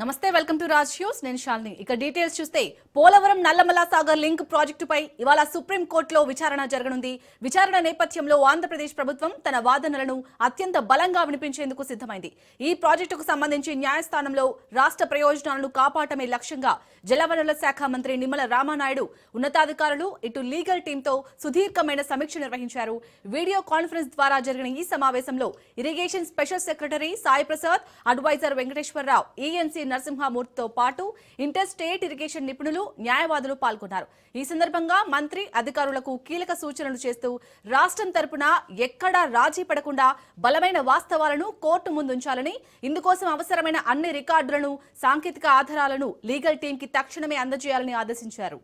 నమస్తే welcome to Raj news. నేను శాలిని. ఇక డీటెయిల్స్ చూస్తే పోలవరం నల్లమల సాగర్ లింక్ ప్రాజెక్టుపై ఇవాళ సుప్రీం కోర్టులో విచారణ జరగనుంది. విచారణ నేపథ్యంలో ఆంధ్రప్రదేశ్ ప్రభుత్వం తన వాదనలను అత్యంత బలంగా వినిపించేందుకు సిద్ధమైంది. ఈ ప్రాజెక్టుకు సంబంధించి న్యాయస్థానంలో రాష్ట్ర ప్రయోజనాలను కాపాడటమే లక్ష్యంగా జలవనరుల శాఖ మంత్రి నిమ్మల రామానాయుడు ఉన్నతాధికారులు ఇటు లీగల్ టీంతో సుదీర్ఘమైన సమీక్ష నిర్వహించారు. వీడియో కాన్ఫరెన్స్ ద్వారా జరిగిన ఈ సమావేశంలో irrigation special secretary Sai Prasad advisor Venkateswara Rao ENC నరసింహమూర్తితో పాటు ఇంటర్ స్టేట్ ఇరిగేషన్ నిపుణులు న్యాయవాదులు పాల్గొన్నారు. ఈ సందర్భంగా మంత్రి అధికారులకు కీలక సూచనలు చేస్తూ రాష్ట్రం తరపున ఎక్కడా రాజీ పడకుండా బలమైన వాస్తవాలను కోర్టు ముందుంచాలని ఇందుకోసం అవసరమైన అన్ని రికార్డులను సాంకేతిక ఆధారాలను లీగల్ టీంకి తక్షణమే అందజేయాలని ఆదేశించారు.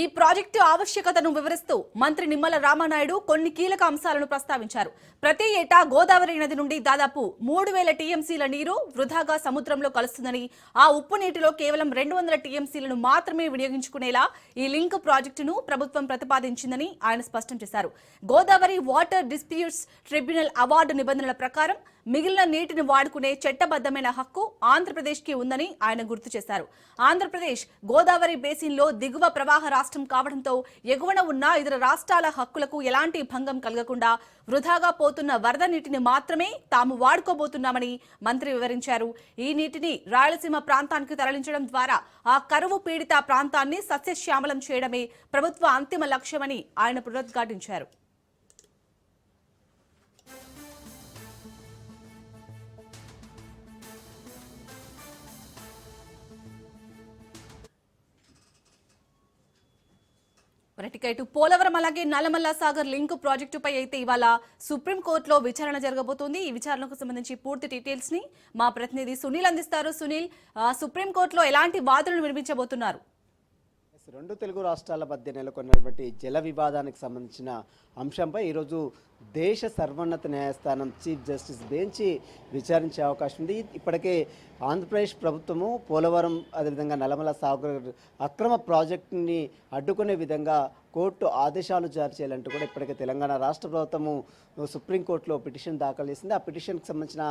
ఈ ప్రాజెక్టు ఆవశ్యకతను వివరిస్తూ మంత్రి నిమ్మల రామానాయుడు కొన్ని కీలక అంశాలను ప్రస్తావించారు. ప్రతి ఏటా గోదావరి నది నుండి దాదాపు మూడు వేల టీఎంసీల నీరు వృధాగా సముద్రంలో కలుస్తుందని ఆ ఉప్పు నీటిలో కేవలం రెండు వందల టీఎంసీలను మాత్రమే వినియోగించుకునేలా ఈ లింక్ ప్రాజెక్టును ప్రభుత్వం ప్రతిపాదించిందని ఆయన స్పష్టం చేశారు. Godavari water disputes tribunal award నిబంధనల ప్రకారం మిగిలిన నీటిని వాడుకునే చట్టబద్దమైన హక్కు ఆంధ్రప్రదేశ్కి ఉందని ఆయన గుర్తు చేశారు. ఆంధ్రప్రదేశ్ గోదావరి బేసిన్లో దిగువ ప్రవాహ రాష్ట్రం కావడంతో ఎగువన ఉన్న ఇతర రాష్ట్రాల హక్కులకు ఎలాంటి భంగం కలగకుండా వృధాగా పోతున్న వరద నీటిని మాత్రమే తాము వాడుకోబోతున్నామని మంత్రి వివరించారు. ఈ నీటిని రాయలసీమ ప్రాంతానికి తరలించడం ద్వారా ఆ కరువు పీడిత ప్రాంతాన్ని సస్యశ్యామలం చేయడమే ప్రభుత్వ అంతిమ లక్ష్యమని ఆయన పునరుద్ఘాటించారు. రైట్ ఇటు పోలవరం అలాగే నల్లమల్ల సాగర్ లింక్ ప్రాజెక్టుపై అయితే ఇవాళ సుప్రీంకోర్టులో విచారణ జరగబోతోంది. ఈ విచారణకు సంబంధించి పూర్తి డీటెయిల్స్ని మా ప్రతినిధి సునీల్ అందిస్తారు. సునీల్ సుప్రీంకోర్టులో ఎలాంటి వాదనలు వినిపించబోతున్నారు? రెండు తెలుగు రాష్ట్రాల మధ్య నెలకొన్నటువంటి జల వివాదానికి సంబంధించిన అంశంపై ఈరోజు దేశ సర్వోన్నత న్యాయస్థానం చీఫ్ జస్టిస్ బెంచి విచారించే అవకాశం ఉంది. ఇప్పటికే ఆంధ్రప్రదేశ్ ప్రభుత్వము పోలవరం అదేవిధంగా నల్లమల సాగర్ అక్రమ ప్రాజెక్టుని అడ్డుకునే విధంగా కోర్టు ఆదేశాలు జారీ చేయాలంటూ కూడా ఇప్పటికే తెలంగాణ రాష్ట్ర ప్రభుత్వము సుప్రీంకోర్టులో పిటిషన్ దాఖలు చేసింది. ఆ పిటిషన్కి సంబంధించిన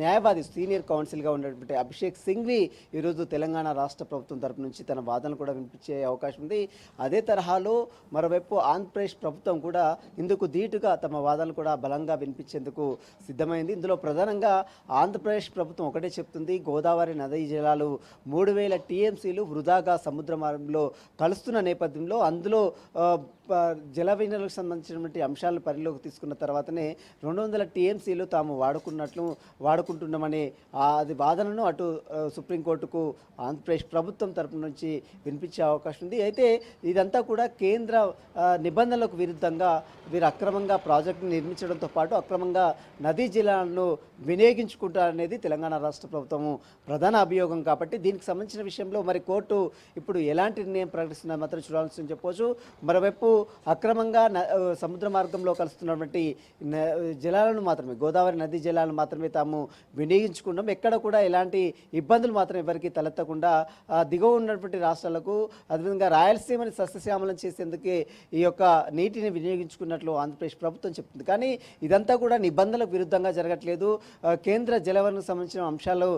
న్యాయవాది సీనియర్ కౌన్సిల్గా ఉన్నటువంటి అభిషేక్ సింఘ్వి ఈరోజు తెలంగాణ రాష్ట్ర ప్రభుత్వం తరపు నుంచి తన వాదనలు కూడా వినిపించే అవకాశం ఉంది. అదే తరహాలో మరోవైపు ఆంధ్రప్రదేశ్ ప్రభుత్వం కూడా ఇందుకు ధీటుగా తమ వాదనలు కూడా బలంగా వినిపించేందుకు సిద్ధమైంది. ఇందులో ప్రధానంగా ఆంధ్రప్రదేశ్ ప్రభుత్వం ఒకటే చెప్తుంది. గోదావరి నదీ జలాలు మూడు వేల టీఎంసీలు వృధాగా సముద్ర మార్గంలో కలుస్తున్న నేపథ్యంలో అందులో uh, జల వనరులకు సంబంధించినటువంటి అంశాలను పరిలోకి తీసుకున్న తర్వాతనే రెండు వందల టీఎంసీలు తాము వాడుకున్నట్లు వాడుకుంటున్నామనే ఆ అది వాదనను అటు సుప్రీంకోర్టుకు ఆంధ్రప్రదేశ్ ప్రభుత్వం తరపు నుంచి వినిపించే అవకాశం ఉంది. అయితే ఇదంతా కూడా కేంద్ర నిబంధనలకు విరుద్ధంగా వీరు అక్రమంగా ప్రాజెక్టును నిర్మించడంతో పాటు అక్రమంగా నదీ జలాలను వినియోగించుకుంటారనేది తెలంగాణ రాష్ట్ర ప్రభుత్వము ప్రధాన అభియోగం కాబట్టి దీనికి సంబంధించిన విషయంలో మరి కోర్టు ఇప్పుడు ఎలాంటి నిర్ణయం ప్రకటిస్తుందని మాత్రం చూడాల్సి చెప్పవచ్చు మరోవైపు అక్రమంగా సముద్ర మార్గంలో కలుస్తున్నటువంటి జలాలను మాత్రమే గోదావరి నది జలాలను మాత్రమే తాము వినియోగించుకుంటాం. ఎక్కడ కూడా ఎలాంటి ఇబ్బందులు మాత్రం ఎవరికి తలెత్తకుండా దిగువ ఉన్నటువంటి రాష్ట్రాలకు అదేవిధంగా రాయలసీమని సస్యశ్యామలం చేసేందుకే ఈ యొక్క నీటిని వినియోగించుకున్నట్లు ఆంధ్రప్రదేశ్ ప్రభుత్వం చెప్తుంది. కానీ ఇదంతా కూడా నిబంధనలకు విరుద్ధంగా జరగట్లేదు. కేంద్ర జలవనకు సంబంధించిన అంశాలు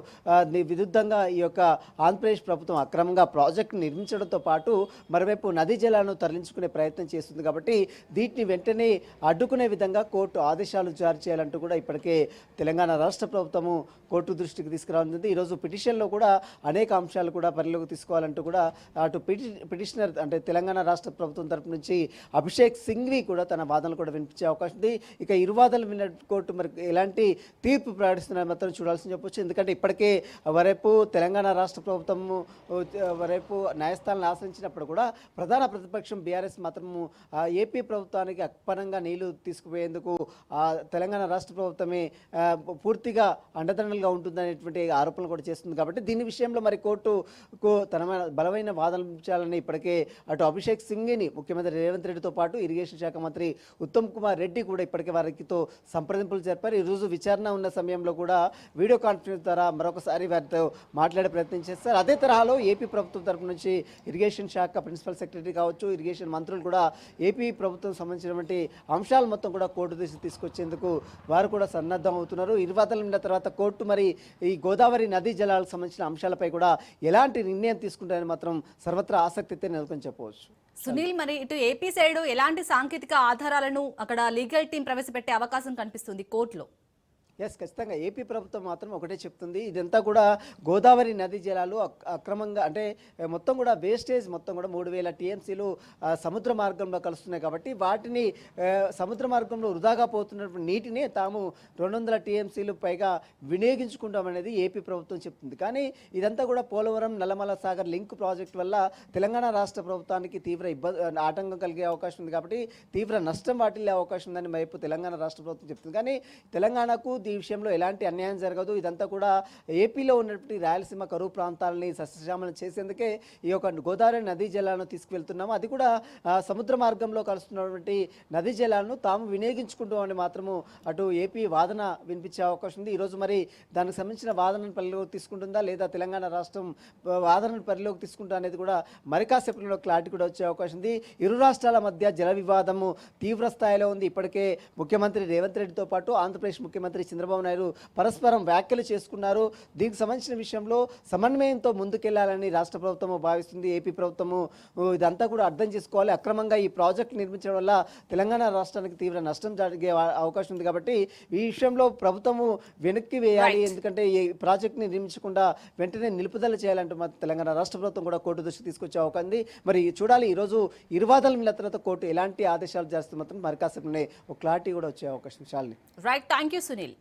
విరుద్ధంగా ఈ యొక్క ఆంధ్రప్రదేశ్ ప్రభుత్వం అక్రమంగా ప్రాజెక్టు నిర్మించడంతో పాటు మరోవైపు నదీ జలాలను తరలించుకునే ప్రయత్నం చేస్తుంది కాబట్టి వీటిని వెంటనే అడ్డుకునే విధంగా కోర్టు ఆదేశాలు జారీ చేయాలంటూ కూడా ఇప్పటికే తెలంగాణ రాష్ట్ర ప్రభుత్వము కోర్టు దృష్టికి తీసుకురానుంది. ఈరోజు పిటిషన్లో కూడా అనేక అంశాలు కూడా పరిలోకి తీసుకోవాలంటూ కూడా అటు పిటి పిటిషనర్ అంటే తెలంగాణ రాష్ట్ర ప్రభుత్వం తరపు నుంచి అభిషేక్ సింఘ్వి కూడా తన వాదనలు కూడా వినిపించే అవకాశం ఉంది. ఇక ఇరువాదనలు విన్న కోర్టు మరి ఎలాంటి తీర్పు ప్రకటిస్తున్నారు మాత్రం చూడాల్సి చెప్పొచ్చు. ఎందుకంటే ఇప్పటికే వరేపు తెలంగాణ రాష్ట్ర ప్రభుత్వము వరేపు న్యాయస్థానాన్ని ఆశ్రయించినప్పుడు కూడా ప్రధాన ప్రతిపక్షం బీఆర్ఎస్ మాత్రం ఏపీ ప్రభుత్వానికి అక్పరంగా నీళ్ళు తీసుకుపోయేందుకు ఆ, తెలంగాణ రాష్ట్ర ప్రభుత్వమే పూర్తిగా అండదండలుగా ఉంటుందనేటువంటి ఆరోపణలు కూడా చేస్తుంది. కాబట్టి దీని విషయంలో మరి కోర్టుకు తన బలమైన వాదనలు ఇప్పటికే అటు అభిషేక్ సింగ్ని ముఖ్యమంత్రి రేవంత్ రెడ్డితో పాటు ఇరిగేషన్ శాఖ మంత్రి ఉత్తమ్ కుమార్ రెడ్డి కూడా ఇప్పటికే వారితో సంప్రదింపులు జరిపారు. ఈరోజు విచారణ ఉన్న సమయంలో కూడా వీడియో కాన్ఫరెన్స్ ద్వారా మరొకసారి వారితో మాట్లాడే ప్రయత్నం చేస్తారు. అదే తరహాలో ఏపీ ప్రభుత్వం తరపు నుంచి ఇరిగేషన్ శాఖ ప్రిన్సిపల్ సెక్రటరీ కావచ్చు ఇరిగేషన్ మంత్రులు కూడా ఏపీ ప్రభుత్వం సంబంధించినటువంటి అంశాలు మొత్తం కూడా కోర్టు దృష్టి తీసుకొచ్చేందుకు వారు కూడా సన్నద్ధం అవుతున్నారు. ఇరువాతల నిండిన తర్వాత కోర్టు మరి ఈ గోదావరి నదీ జలాలకు సంబంధించిన అంశాలపై కూడా ఎలాంటి నిర్ణయం తీసుకుంటారని మాత్రం సర్వత్రా ఆసక్తి అయితే నెలకొని చెప్పవచ్చు. సునీల్ మరి ఇటు ఏపీ సైడ్ ఎలాంటి సాంకేతిక ఆధారాలను అక్కడ లీగల్ టీం ప్రవేశపెట్టే అవకాశం కనిపిస్తుంది కోర్టులో? ఎస్ ఖచ్చితంగా. ఏపీ ప్రభుత్వం మాత్రం ఒకటే చెప్తుంది. ఇదంతా కూడా గోదావరి నదీ జలాలు అక్రమంగా అంటే మొత్తం కూడా వేస్టేజ్ మొత్తం కూడా మూడు వేల టీఎంసీలు సముద్ర మార్గంలో కలుస్తున్నాయి కాబట్టి వాటిని సముద్ర మార్గంలో వృధాగా పోతున్నటువంటి నీటిని తాము రెండు వందల టీఎంసీలు పైగా వినియోగించుకుంటామనేది ఏపీ ప్రభుత్వం చెప్తుంది. కానీ ఇదంతా కూడా పోలవరం నల్లమల సాగర్ లింక్ ప్రాజెక్ట్ వల్ల తెలంగాణ రాష్ట్ర ప్రభుత్వానికి తీవ్ర ఇబ్బంది ఆటంకం కలిగే అవకాశం ఉంది కాబట్టి తీవ్ర నష్టం వాటిల్లే అవకాశం ఉందని వైపు తెలంగాణ రాష్ట్ర ప్రభుత్వం చెప్తుంది. కానీ తెలంగాణకు ఈ విషయంలో ఎలాంటి అన్యాయం జరగదు. ఇదంతా కూడా ఏపీలో ఉన్నటువంటి రాయలసీమ కరువు ప్రాంతాలని సస్యశ్యామలం చేసేందుకే ఈ యొక్క గోదావరి నదీ జలాలను తీసుకువెళ్తున్నాము. అది కూడా సముద్ర మార్గంలో కలుస్తున్నటువంటి నదీ జలాలను తాము వినియోగించుకుంటామని మాత్రము అటు ఏపీ వాదన వినిపించే అవకాశం ఉంది. ఈరోజు మరి దానికి సంబంధించిన వాదనను పరిలోకి తీసుకుంటుందా లేదా తెలంగాణ రాష్ట్రం వాదనను పరిలోకి తీసుకుంటా అనేది కూడా మరి కాసేపట్లో క్లారిటీ కూడా వచ్చే అవకాశం ఉంది. ఇరు రాష్ట్రాల మధ్య జల వివాదము తీవ్ర స్థాయిలో ఉంది. ఇప్పటికే ముఖ్యమంత్రి రేవంత్ రెడ్డితో పాటు ఆంధ్రప్రదేశ్ ముఖ్యమంత్రి చంద్రబాబు నాయుడు పరస్పరం వ్యాఖ్యలు చేసుకున్నారు. దీనికి సంబంధించిన విషయంలో సమన్వయంతో ముందుకెళ్ళాలని రాష్ట్ర ప్రభుత్వము భావిస్తుంది. ఏపీ ప్రభుత్వము ఇదంతా కూడా అర్థం చేసుకోవాలి. అక్రమంగా ఈ ప్రాజెక్ట్ నిర్మించడం వల్ల తెలంగాణ రాష్ట్రానికి తీవ్ర నష్టం జరిగే అవ- అవకాశం ఉంది కాబట్టి ఈ విషయంలో ప్రభుత్వము వెనక్కి వేయాలి. ఎందుకంటే ఈ ప్రాజెక్ట్ని నిర్మించకుండా వెంటనే నిలుపుదల చేయాలంటూ మా తెలంగాణ రాష్ట్ర ప్రభుత్వం కూడా కోర్టు దృష్టికి తీసుకొచ్చే అవకాశం ఉంది. మరి చూడాలి ఈరోజు ఇరువాదల మిల్ల తర్వాత కోర్టు ఎలాంటి ఆదేశాలు చేస్తే మాత్రం మరి కాసేపు ఒక క్లారిటీ కూడా వచ్చే అవకాశం చాలని. Right thank you Sunil